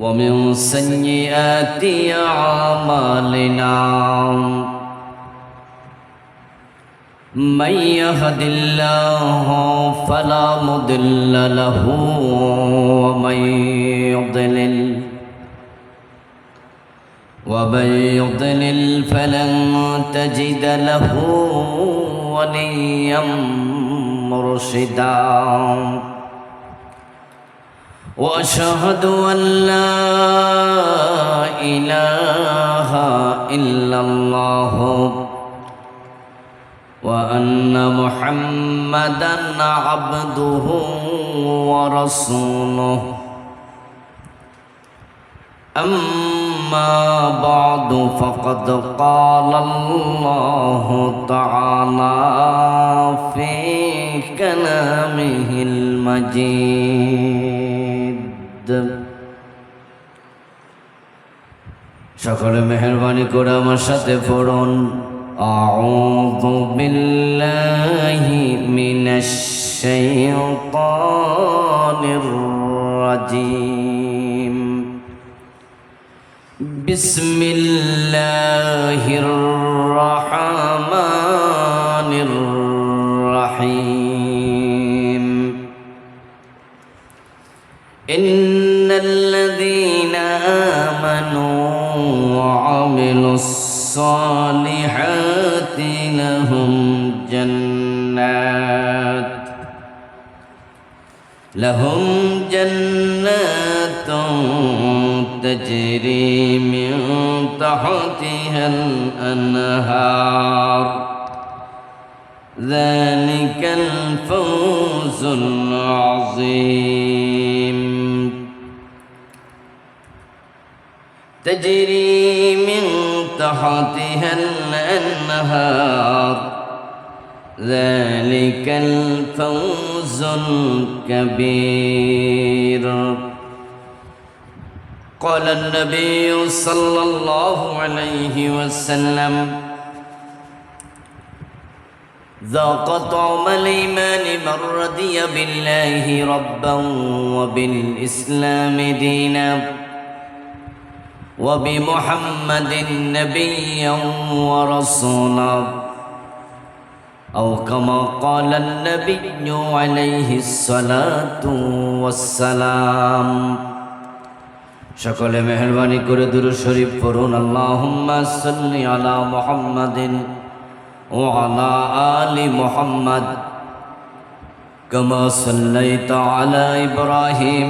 ومن سيئات أعمالنا. من يهد الله فلا مضل له ومن يضلل ومن يضلل فلن تجد له وليا مرشدا. وأشهد أن لا إله إلا الله وأن محمدا عبده ورسوله. أما بعد فقد قال الله تعالى في كلامه المجيد. সকলে মেহরবানি করে আমার সাথে পড়ুন أعوذ بالله من الشيطان الرجيم بسم الله الرحمن الرحيم إن الصالحات لهم جنات. لهم جنات تجري من تحتها الأنهار. ذلك الفوز العظيم. تجري من تحتها الأنهار. ذلك الفوز الكبير. قال النبي صلى الله عليه وسلم ذاق طعم الإيمان من رضي بالله ربا وبالإسلام دينا. وبمحمد نبيا ورسولا أو كما قال النبي عليه الصلاة والسلام সকলে মেহরবানি করে দুরু শরীফ পড়ুন আল্লাহুম্মা সাল্লি আলা মুহাম্মাদিন ও আলা আলি মুহাম্মাদ كما صليت على إبراهيم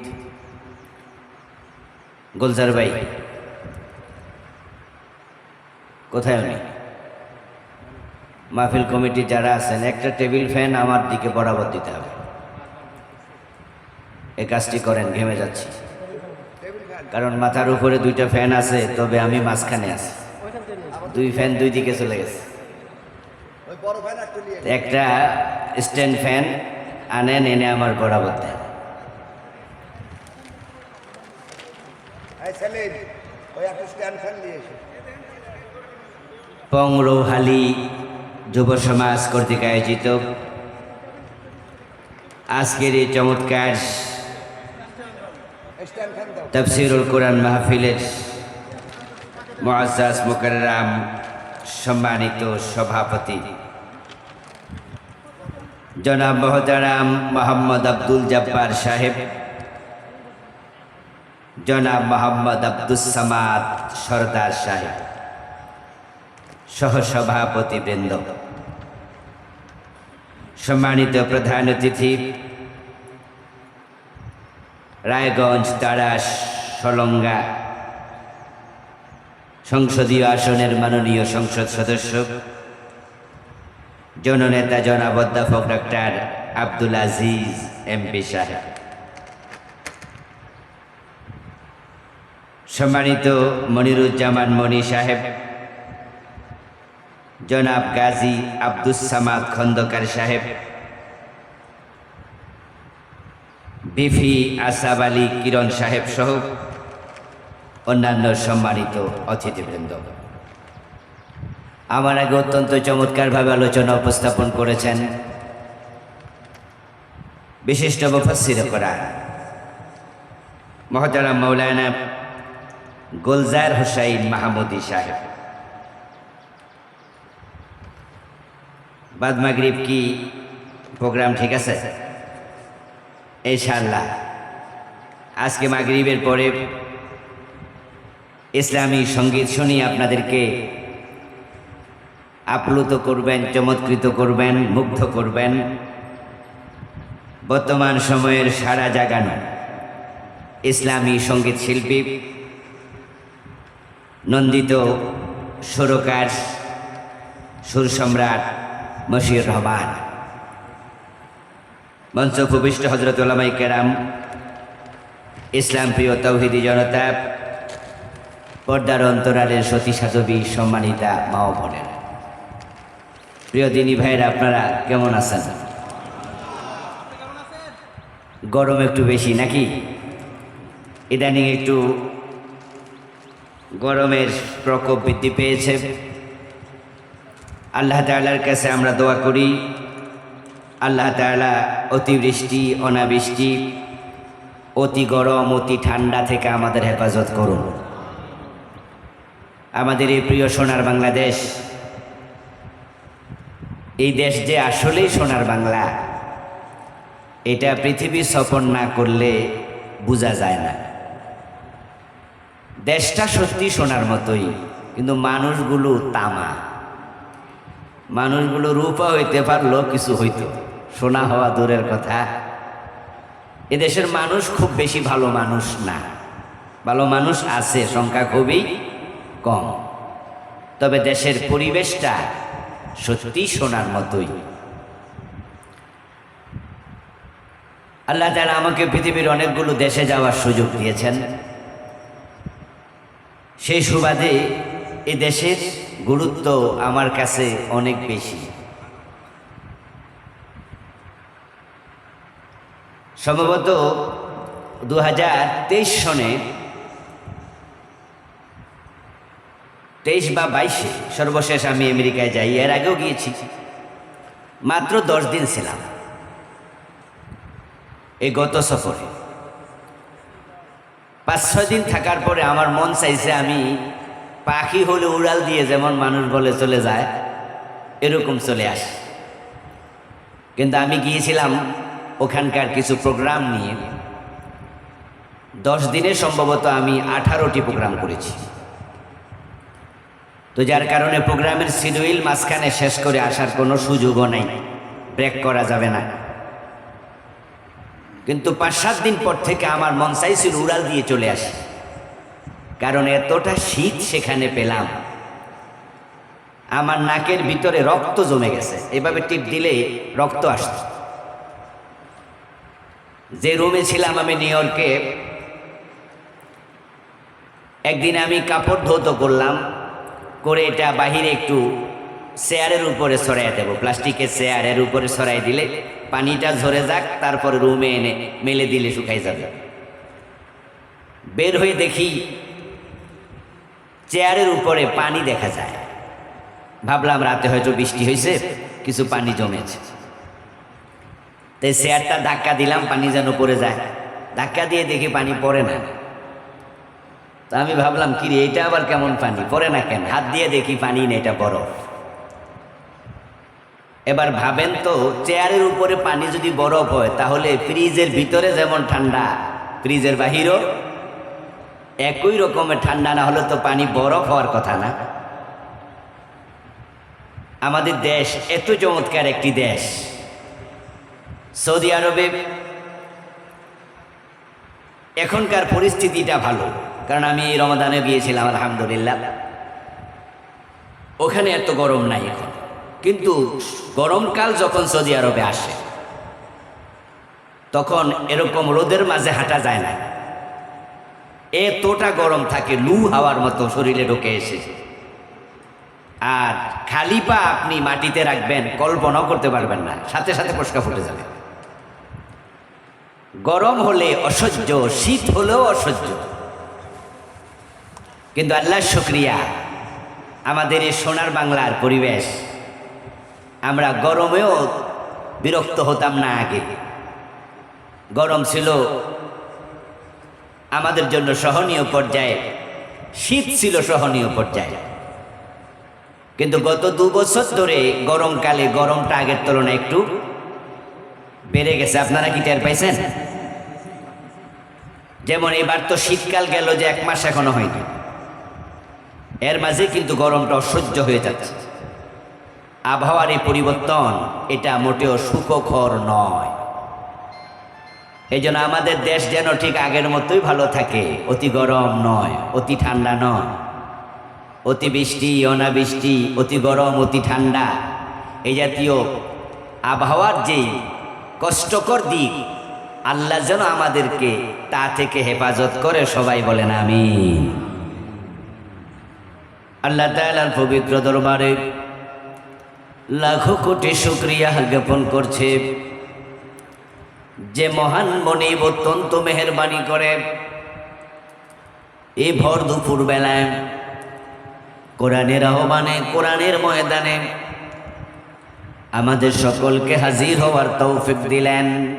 গুলজার ভাই। কোথায় উনি মাহফিল কমিটি যারা আছেন, একটা টেবিল ফ্যান আমার দিকে বরাবর দিতে হবে। এই কাজটি করেন, ঘেমে যাচ্ছি। কারণ মাথার উপরে দুইটা ফ্যান আছে, তবে আমি মাঝখানে আছি। দুই ফ্যান দুই দিকে চলে গেছে। একটা স্ট্যান্ড ফ্যান আনেন, এনে আমার বরাবর দেন। পংরৌহালি যুব সমাজ কর্তৃক আয়োজিত আজকের এই চমৎকার তফসিরুল কোরআন মাহফিলের মহাজাজ মুকাররাম সম্মানিত সভাপতি। জনাব মহতারাম মোহাম্মদ আব্দুল জব্বার সাহেব জনাব মোহাম্মদ আব্দুস সামাদ, সরদার সাহেব। সহসভাপতি বৃন্দ সম্মানিত প্রধান অতিথি, রায়গঞ্জ তারাস, সলঙ্গা। সংসদীয় আসনের মাননীয় সংসদ সদস্য, জননেতা জনাব অধ্যাপক ডাক্তার আব্দুল আজিজ, এমপি সাহেব। সম্মানিত মনিরুজ্জামান মনি সাহেব, জনাব গাজী আব্দুস সামাদ খন্দকার সাহেব, বিফি আসাব আলী কিরণ সাহেব সহ অন্যান্য সম্মানিত অতিথিবৃন্দ। আমার আগে অত্যন্ত চমৎকারভাবে আলোচনা উপস্থাপন করেছেন বিশিষ্ট মুফাসির করা মহতারাম মৌলানা গুলজার হুসাইন মাহমুদি সাহেব। বাদ মাগরিব কি প্রোগ্রাম ঠিক আছে? ইনশাআল্লাহ। আজকে মাগরিবের পরে ইসলামী সংগীত শুনি আপনাদেরকে আপ্লুত করবেন, চমৎকৃত করবেন, মুগ্ধ করবেন। বর্তমান সময়ের সারা জাগানো ইসলামী সংগীত শিল্পী নন্দিত সুরকার, সুর সম্রাট মশিউর রহমান। মঞ্চ ভূপিষ্ঠ হজরত ওলামাই কেরাম, ইসলাম প্রিয় তৌহিদি জনতা, পর্দার অন্তরালের সতী সাধবী, সম্মানিতা মা বোনের। প্রিয় দিনী ভাইয়েরা, আপনারা কেমন আছেন? গরম একটু বেশি নাকি? ইদানিং একটু গরমের প্রকোপ বৃদ্ধি পেয়েছে। আল্লাহ তাআলার কাছে আমরা দোয়া করি। আল্লাহ তাআলা অতিবৃষ্টি, অনাবৃষ্টি, অতি গরম, অতি ঠান্ডা থেকে আমাদের হেফাজত করুন। আমাদের এই প্রিয় সোনার বাংলাদেশ, এই দেশ যে আসলেই সোনার বাংলা, এটা পৃথিবী সফর না করলে বোঝা যায় না। দেশটা সত্যি সোনার মতোই, কিন্তু মানুষগুলো তামা। মানুষগুলো রূপা হইতে পারল, কিছু হইতো। সোনা হওয়া দূরের কথা। এদেশের মানুষ খুব বেশি ভালো মানুষ না। ভালো মানুষ আছে, সংখ্যা খুবই কম। তবে দেশের পরিবেশটা সত্যি সোনার মতোই। আল্লাহ তাআলা আমাকে পৃথিবীর অনেকগুলো দেশে যাওয়ার সুযোগ দিয়েছেন। সেই সুবাদে এ দেশের গুরুত্ব আমার কাছে অনেক বেশি। সম্ভবত দু হাজার তেইশ সনে তেইশ বা বাইশে সর্বশেষ আমি আমেরিকায় যাই, এর আগেও গিয়েছি। মাত্র দশ দিন ছিলাম। এই গত সফরে। পাঁচ ছয় দিন থাকার পরে আমার মন চাইছে আমি পাখি হলে উড়াল দিয়ে যেমন মানুষ বলে চলে যায়, এরকম চলে আসে। কিন্তু আমি গিয়েছিলাম ওখানকার কিছু প্রোগ্রাম নিয়ে। দশ দিনে সম্ভবত আমি আঠারোটি প্রোগ্রাম করেছি। তো যার কারণে প্রোগ্রামের শিডিউল মাঝখানে শেষ করে আসার কোনো সুযোগও নাই, ব্রেক করা যাবে না। কিন্তু পাঁচ, সাত দিন পর থেকে আমার মন চাইছিল উড়াল দিয়ে চলে আসি। কারণ এতটা শীত সেখানে পেলাম। আমার নাকের ভিতরে রক্ত জমে গেছে। এভাবে টিপ দিলে রক্ত আসত যে রুমে ছিলাম আমি নিউ ইয়র্কে, একদিন আমি কাপড় ধৌত করলাম, করে এটা বাহিরে একটু চেয়ারের উপরে ছড়াই দেবো। প্লাস্টিকের চেয়ারের উপরে ছড়াই দিলে পানিটা ঝরে যাক, তারপরে রুমে এনে মেলে দিলে শুকাই যাবে। বের হয়ে দেখি চেয়ারের উপরে পানি দেখা যায়। ভাবলাম রাতে হয়তো বৃষ্টি হয়েছে, কিছু পানি জমেছে। তাই চেয়ারটা ধাক্কা দিলাম, পানি যেন পড়ে যায়। ধাক্কা দিয়ে দেখি পানি পড়ে না। তা আমি ভাবলাম কি এটা আবার কেমন পানি? পড়ে না কেন? হাত দিয়ে দেখি পানি না এটা বরফ। এবার ভাবেন তো, চেয়ারের উপরে পানি যদি বরফ হয়, তাহলে ফ্রিজের ভিতরে যেমন ঠান্ডা, ফ্রিজের বাহিরও একই রকমের ঠান্ডা, না হলে তো পানি বরফ হওয়ার কথা না। আমাদের দেশ এত চমৎকার একটি দেশ। সৌদি আরবে এখনকার পরিস্থিতিটা ভালো, কারণ আমি রমাদানে গিয়েছিলাম, আলহামদুলিল্লাহ। ওখানে এত গরম নাই এখন। কিন্তু গরমকাল যখন সৌদি আরবে আসে, তখন এরকম রোদের মাঝে হাঁটা যায় না। এতটা গরম থাকে, লু হাওয়ার মতো শরীরে ঢুকে এসে। আর খালি পা আপনি মাটিতে রাখবেন, কল্পনাও করতে পারবেন না, সাথে সাথে পস্কা ফুটে যাবে। গরম হলে অসহ্য, শীত হলেও অসহ্য। কিন্তু আল্লাহ শুক্রিয়া, আমাদের এই সোনার বাংলার পরিবেশ আমরা গরমেও বিরক্ত হতাম না আগে। গরম ছিল আমাদের জন্য সহনীয় পর্যায়ে, শীত ছিল সহনীয় পর্যায়ে। কিন্তু গত দু বছর ধরে গরমকালে গরমটা আগের তুলনায় একটু বেড়ে গেছে। আপনারা কি টের পাইছেন? যেমন এবার তো শীতকাল গেল যে এক মাস এখনও হয়নি। এর মাঝে কিন্তু গরমটা অসহ্য হয়ে যাচ্ছে। আবহাওয়ার এই পরিবর্তন, এটা মোটেও সুখকর নয়। এই জন্য আমাদের দেশ যেন ঠিক আগের মতোই ভালো থাকে, অতি গরম নয়, অতি ঠান্ডা নয়। অতি বৃষ্টি, অনাবৃষ্টি, অতি গরম, অতি ঠান্ডা, এই জাতীয় আবহাওয়ার যে কষ্টকর দিক, আল্লাহ যেন আমাদেরকে তা থেকে হেফাজত করে, সবাই বলেন আমি আল্লাহ তালার পবিত্র দরবারে লাখো কোটি শুক্রিয়া জ্ঞাপন করছে। যে মহান মনিব অত্যন্ত মেহরবানি করে এই ভর দুপুর বেলায় কোরআনের আহ্বানে, কোরআনের ময়দানে আমাদের সকলকে হাজির হওয়ার তৌফিক দিলেন।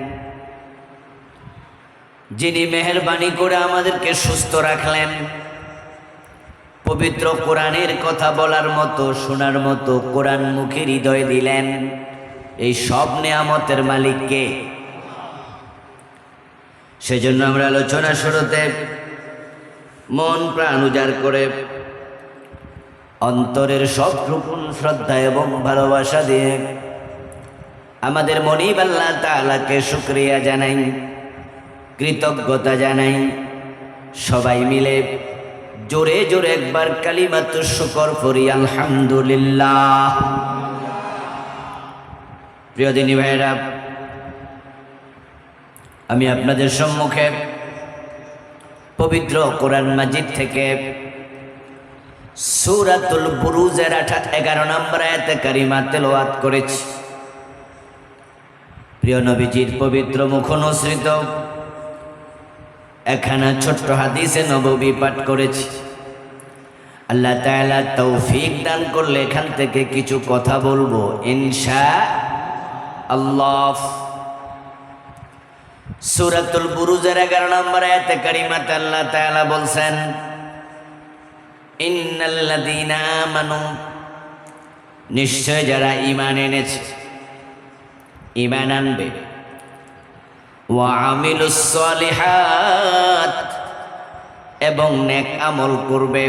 যিনি মেহরবানি করে আমাদেরকে সুস্থ রাখলেন। পবিত্র কোরআনের কথা বলার মতো, শোনার মতো কোরআন মুখে হৃদয় দিলেন। এই সব নেয়ামতের মালিককে সেজন্য আমরা আলোচনা শুরুতে মন প্রাণ উজাড় করে অন্তরের সব রূপণ শ্রদ্ধা এবং ভালোবাসা দিয়ে আমাদের মনিব আল্লাহ তালাকে শুক্রিয়া জানাই, কৃতজ্ঞতা জানাই, সবাই মিলে জোরে জোরে একবার কালিমাত্র শুকর করি আলহামদুলিল্লাহ। প্রিয় দিনী ভাইরা আমি আপনাদের সম্মুখে পবিত্র কোরআন মাজিদ থেকে সুরাতুল বুরুজের আঠাত এগারো নম্বর আয়াতে কারিমা তেলোয়াত করেছি। প্রিয় নবীজির পবিত্র মুখ অনুসৃত এখানে ছোট্ট হাদিসে নববী পাঠ করেছি। আল্লাহ তাআলা তৌফিক দান করলে এখান থেকে কিছু কথা বলব। ইনশা আল্লাহ। সুরাতুল বুরুজের এগারো নম্বর আয়াতে কারিমাতে আল্লাহ তাআলা বলছেন, ইন্নাল্লাযীনা আমানু। নিশ্চয় যারা ঈমান এনেছে, ঈমান আনবে। এবং নেক আমল করবে।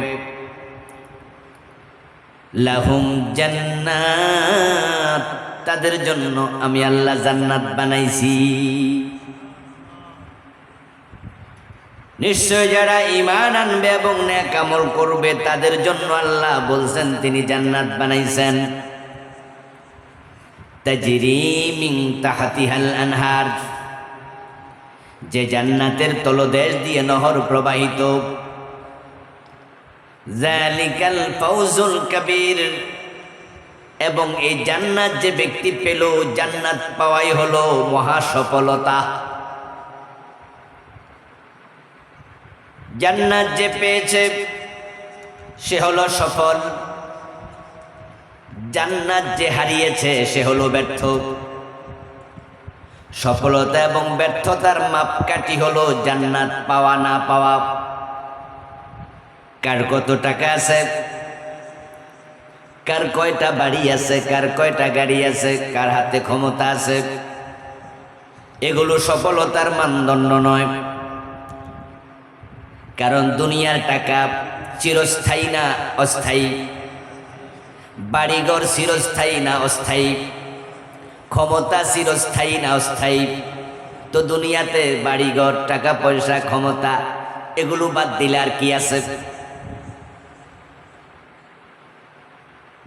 লাহুম জান্নাত, তাদের জন্য আমি আল্লাহ জান্নাত বানাইছি। নিশ্চয় যারা ইমান আনবে এবং নেক আমল করবে, তাদের জন্য আল্লাহ বলছেন, তিনি জান্নাত বানাইছেন। তাজরি মিন তাহাতিহাল আনহার যে জান্নাতের তলদেশ দিয়ে নহর প্রবাহিত। জালিকাল ফাউজুল কবির। এবং এই জান্নাত যে ব্যক্তি পেল, জান্নাত পাওয়াই হলো মহা সফলতা জান্নাত যে পেয়েছে, সে হলো সফল। জান্নাত যে হারিয়েছে, সে হলো ব্যর্থ। সফলতা এবং ব্যর্থতার মাপকাঠি হলো জান্নাত পাওয়া, না পাওয়া। কার কত টাকা আছে? কার কয়টা বাড়ি আছে? কার কয়টা গাড়ি আছে? কার হাতে ক্ষমতা আছে? এগুলো সফলতার মানদণ্ড নয়। কারণ দুনিয়ার টাকা চিরস্থায়ী না অস্থায়ী? বাড়িঘর চিরস্থায়ী না অস্থায়ী? ক্ষমতা চিরস্থায়ী না অস্থায়ী? তো দুনিয়াতে বাড়িঘর, টাকা পয়সা, ক্ষমতা, এগুলো বাদ দিলে আর কি আছে?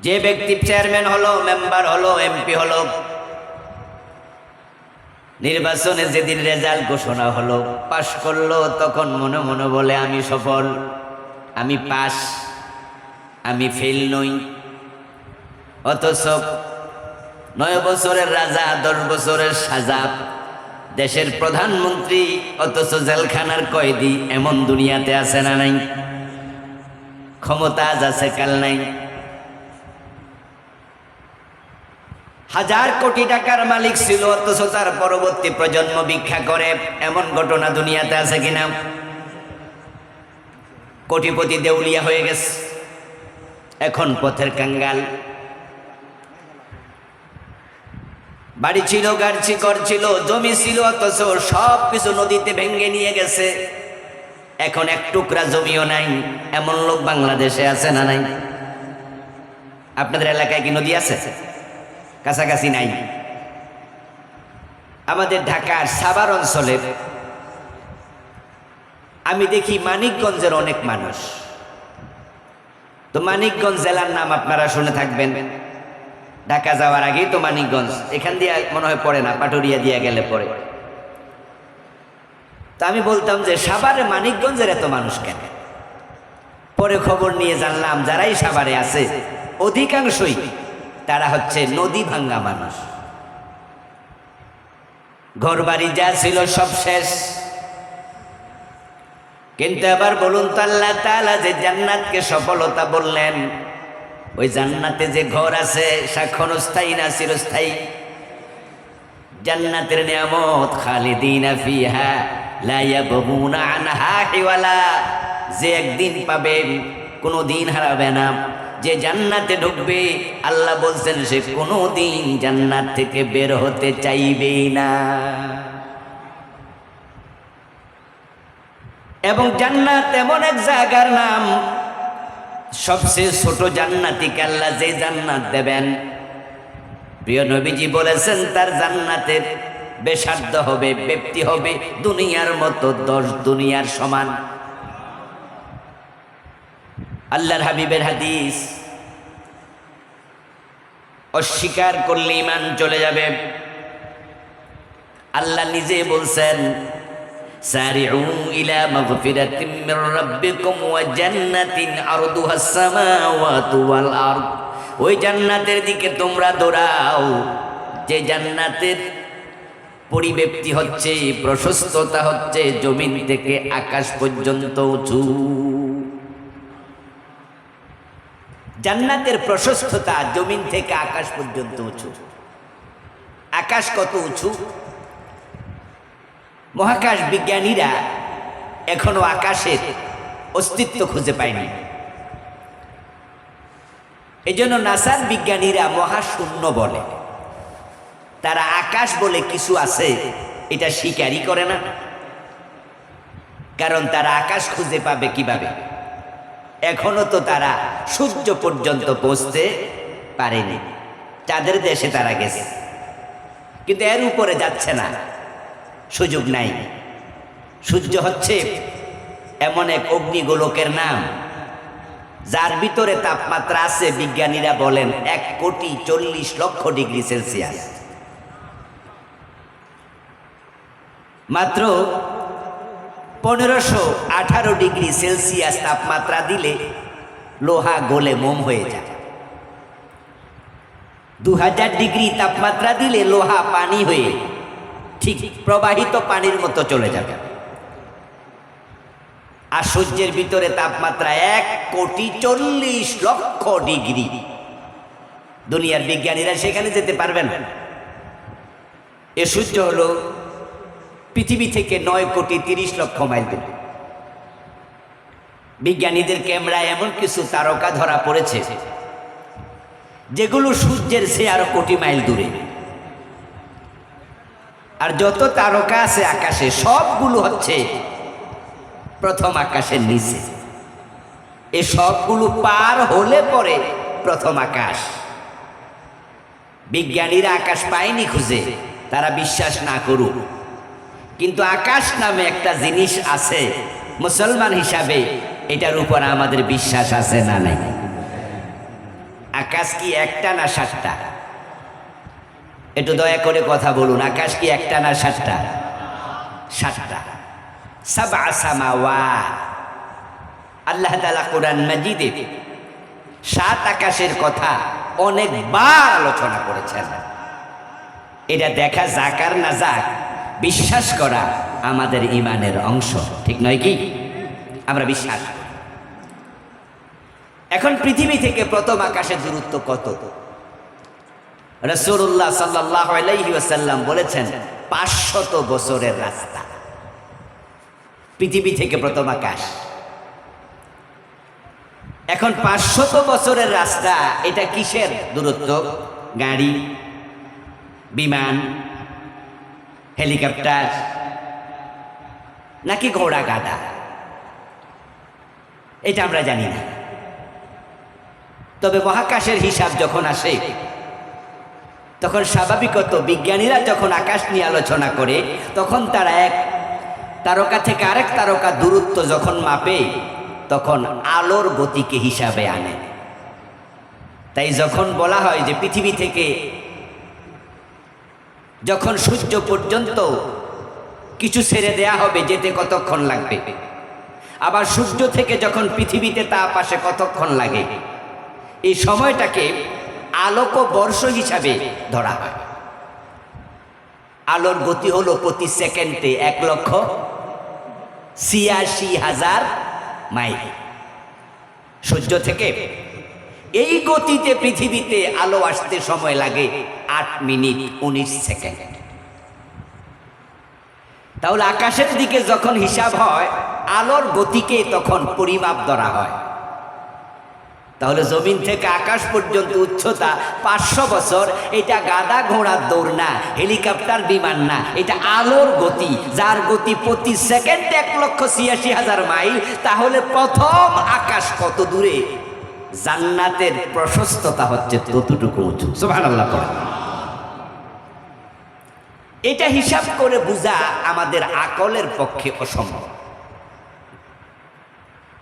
যে ব্যক্তি চেয়ারম্যান হলো, মেম্বার হলো, এমপি হলো, নির্বাচনে যেদিন রেজাল্ট ঘোষণা হলো, পাশ করল, তখন মনে মনে বলে, আমি সফল, আমি পাস আমি ফেল নই। অথচ নয় বছরের রাজা, দশ বছরের সাজা। দেশের প্রধানমন্ত্রী, অথচ জেলখানার কয়েদি, এমন দুনিয়াতে আছে না নাই? ক্ষমতা আছে, কাল নাই। হাজার কোটি টাকার মালিক ছিল, অথচ তার পরবর্তী প্রজন্ম ভিক্ষা করে। এমন ঘটনা দুনিয়াতে আছে কিনা? কোটিপতি দেউলিয়া হয়ে গেছে। এখন পথের কাঙ্গাল। বাড়ি ছিল গাড়ছি কর ছিল, জমি ছিল, অথচ সব কিছু নদীতে ভেঙ্গে নিয়ে গেছে। এখন এক টুকরা জমিও নাই, এমন লোক বাংলাদেশে আছে না নাই? আপনাদের এলাকায় কি নদী আছে? কাছাকাছি নাই। আমাদের ঢাকার সাভার অঞ্চলে আমি দেখি মানিকগঞ্জের অনেক মানুষ। তো মানিকগঞ্জ জেলার নাম আপনারা শুনে থাকবেন। ঢাকা যাওয়ার আগেই তো মানিকগঞ্জ। এখান দিয়ে মনে হয় পড়ে না, পাটুরিয়া দিয়ে গেলে পরে তা আমি বলতাম যে, সাভারে মানিকগঞ্জের এত মানুষ কেন? পরে খবর নিয়ে জানলাম, যারাই সাভারে আছে, অধিকাংশই তারা হচ্ছে নদী ভাঙ্গা মানুষ। ঘর বাড়ি যা ছিল সব শেষ। কিন্তু আবার বলুন তো আল্লাহ তাআলা যে জান্নাতকে সফলতা বললেন ওই জান্নাতে যে ঘর আছে সাক্ষণ স্থায়ী না চিরস্থায়ী? জান্নাতের নিয়ামত খালিদিনা ফিহা, লা ইয়াবগুনা আনহা হিওয়ালা। যে একদিন পাবে কোনো দিন হারাবে না। যে জান্নাতে ঢুকবে, আল্লাহ বলছেন, সে কোনো দিন জান্নাত থেকে বের হতে চাইবেই না। এবং জান্নাত এমন এক জায়গার নাম সবচেয়ে ছোট জান্নাতিকে আল্লাহ যে জান্নাত দেবেন। প্রিয় নবীজি বলেছেন, তার জান্নাতের বেসাধ্য হবে ব্যক্তি হবে দুনিয়ার মতো, দশ দুনিয়ার সমান। আল্লাহর হাবিবের হাদিস, অস্বীকার করলে ইমান চলে যাবে। আল্লাহ নিজে বলছেন মাগফিরাতিন মির রাব্বিকুম ওয়া জান্নাতিন আরদুহা সামাওয়াতু ওয়াল আরদ ওই জান্নাতের দিকে তোমরা দৌড়াও। যে জান্নাতের পরিব্যক্তি হচ্ছে, প্রশস্ততা হচ্ছে, জমিন থেকে আকাশ পর্যন্ত উঁচু। জান্নাতের প্রশস্ততা জমিন থেকে আকাশ পর্যন্ত উঁচু। আকাশ কত উঁচু? মহাকাশ বিজ্ঞানীরা এখনও আকাশের অস্তিত্ব খুঁজে পায়নি। এই জন্য নাসার বিজ্ঞানীরা মহাশূন্য বলে। তারা আকাশ বলে কিছু আছে, এটা স্বীকারই করে না। কারণ তারা আকাশ খুঁজে পাবে কীভাবে? এখনও তো তারা সূর্য পর্যন্ত পৌঁছতে পারেনি। চাঁদের দেশে তারা গেছে। কিন্তু এর উপরে যাচ্ছে না। সুযোগ নাই। সূর্য হচ্ছে এমন এক অগ্নিগোলকের নাম, যার ভিতরে তাপমাত্রা আছে, বিজ্ঞানীরা বলেন, এক কোটি চল্লিশ লক্ষ ডিগ্রি সেলসিয়াস। মাত্র পনেরোশো আঠারো ডিগ্রি সেলসিয়াস তাপমাত্রা দিলে লোহা গলে মোম হয়ে যায়। দু হাজার ডিগ্রি তাপমাত্রা দিলে লোহা পানি হয়ে ঠিক প্রবাহিত পানির মতো চলে যাবে। আর সূর্যের ভিতরে তাপমাত্রা এক কোটি চল্লিশ লক্ষ ডিগ্রি। দুনিয়ার বিজ্ঞানীরা সেখানে যেতে পারবেন এ সূর্য হল পৃথিবী থেকে নয় কোটি তিরিশ লক্ষ মাইল দূরে। বিজ্ঞানীদের ক্যামেরায় এমন কিছু তারকা ধরা পড়েছে, যেগুলো সূর্যের সে আরও কোটি মাইল দূরে। আর যত তারকা আছে আকাশে, সবগুলো হচ্ছে প্রথম আকাশের নিচে। এ সবগুলো পার হলে পরে প্রথম আকাশ। বিজ্ঞানীরা আকাশ পায়নি খুঁজে, তারা বিশ্বাস না করুক। কিন্তু আকাশ নামে একটা জিনিস আছে, মুসলমান হিসাবে এটার উপর আমাদের বিশ্বাস আছে না নাই? আকাশ কি একটা না সাতটা? একটু দয়া করে কথা বলুন, আকাশ কি একটা না সাতটা? সাতটা। সাবা সামাওয়া আল্লাহ তালা কোরআন মাজিদে সাত আকাশের কথা অনেকবার আলোচনা করেছেন। এটা দেখা যাক আর না যাক, বিশ্বাস করা আমাদের ইমানের অংশ, ঠিক নয় কি? আমরা বিশ্বাস এখন পৃথিবী থেকে প্রথম আকাশের দূরত্ব কত? রসুল্লাহ সাল্লাহ বলেছেন, পাঁচশত বছরের রাস্তা। পৃথিবী থেকে প্রথম আকাশ। এখন পাঁচশত বছরের রাস্তা, এটা কিসের দূরত্ব? গাড়ি, বিমান, হেলিকপ্টার, নাকি ঘোড়া গাদা এটা আমরা জানি না। তবে মহাকাশের হিসাব যখন আসে তখন স্বাভাবিকত বিজ্ঞানীরা যখন আকাশ নিয়ে আলোচনা করে, তখন তারা এক তারকা থেকে আরেক তারকা দূরত্ব যখন মাপে, তখন আলোর গতিকে হিসাবে আনে। তাই যখন বলা হয় যে পৃথিবী থেকে যখন সূর্য পর্যন্ত কিছু ছেড়ে দেয়া হবে, যেতে কতক্ষণ লাগবে? আবার সূর্য থেকে যখন পৃথিবীতে তাপ আসে, কতক্ষণ লাগে? এই সময়টাকে আলোক বর্ষ হিসাবে ধরা হয়। আলোর গতি হলো প্রতি সেকেন্ডে এক লক্ষ ছিয়াশি হাজার মাইল। সূর্য থেকে এই গতিতে পৃথিবীতে আলো আসতে সময় লাগে আট মিনিট উনিশ সেকেন্ড। তাহলে আকাশের দিকে যখন হিসাব হয়, আলোর গতিকে তখন পরিমাপ ধরা হয়। তাহলে জমিন থেকে আকাশ পর্যন্ত উচ্চতা পাঁচশো বছর, এটা গাদা ঘোড়ার দৌড় না, হেলিকপ্টার বিমান না, এটা আলোর গতি, যার গতি প্রতি সেকেন্ডে এক লক্ষ ছিয়াশি হাজার মাইল, তাহলে প্রথম আকাশ কত দূরে? জান্নাতের প্রশস্ততা হচ্ছে ততটুকু উঁচু। সুবহানাল্লাহ পড়া এটা হিসাব করে বোঝা আমাদের আকলের পক্ষে অসম্ভব।